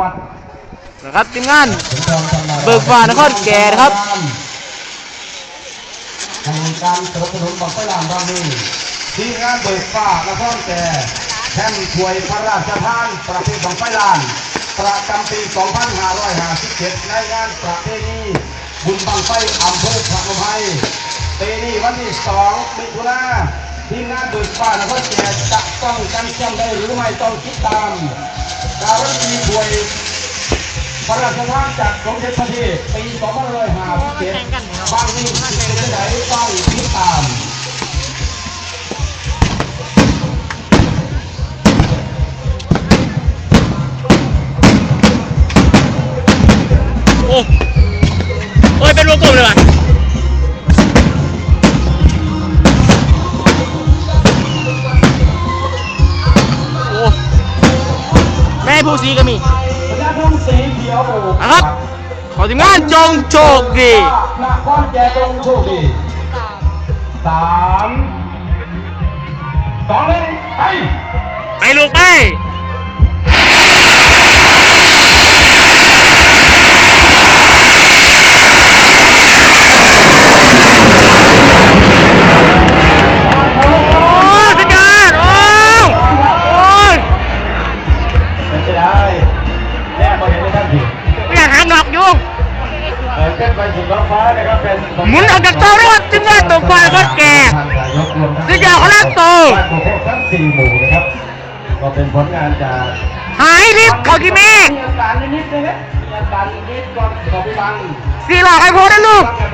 วัดนะครับทีมงานถึงทองจำหน่ายเบิกฟ้านครแก่นะครับแห่งการสนับสนุนบังไฟลามรางนี้ที่งานเบิกฟ้านครแก่แท่นถวยพระราชทานประเภทบังไฟลานประจำปี 2557 ในงานประเพณีบุญบังไฟอำเภอพระนมไพรปีนี้วันที่ 2 มิถุนาที่งานเบิกฟ้านครแก่จะต้องกันแชมป์ได้หรือไม่ต้องติดตาม การันตีถวยพระราชทานจากสมเด็จพระเทพปี2557บางนี้ที่ไหนต้องติตามโอ้โอ้ยเป็นวงกลมเลยว่ะ แม่ผู้สีก็มีพญาทุ่งสีเขียวอะครับ ขอทีมงานจงโชคดีนครแก่จงโชคดีสามสองหนึ่งไปไปลูกไป แน่มาเห็นได้ทันทีไม่อยากหาดอกอยู่เออเป็นไปสุดล้อฟ้านะครับเป็นหมุนออกจากโต๊ะด้วยว่าทีมงานตกปลาก็แก่ท่านนายกรวมทั้งสุดยอดของเราโตบ้านโคกทั้งสี่หมู่นะครับ ก็เป็นผลงานจากหายรีบเขากี่เมฆมีอาการนิดๆนะครับมีอาการนิดๆก่อนขอไปฟังสี่หลอกให้โพสนะลูก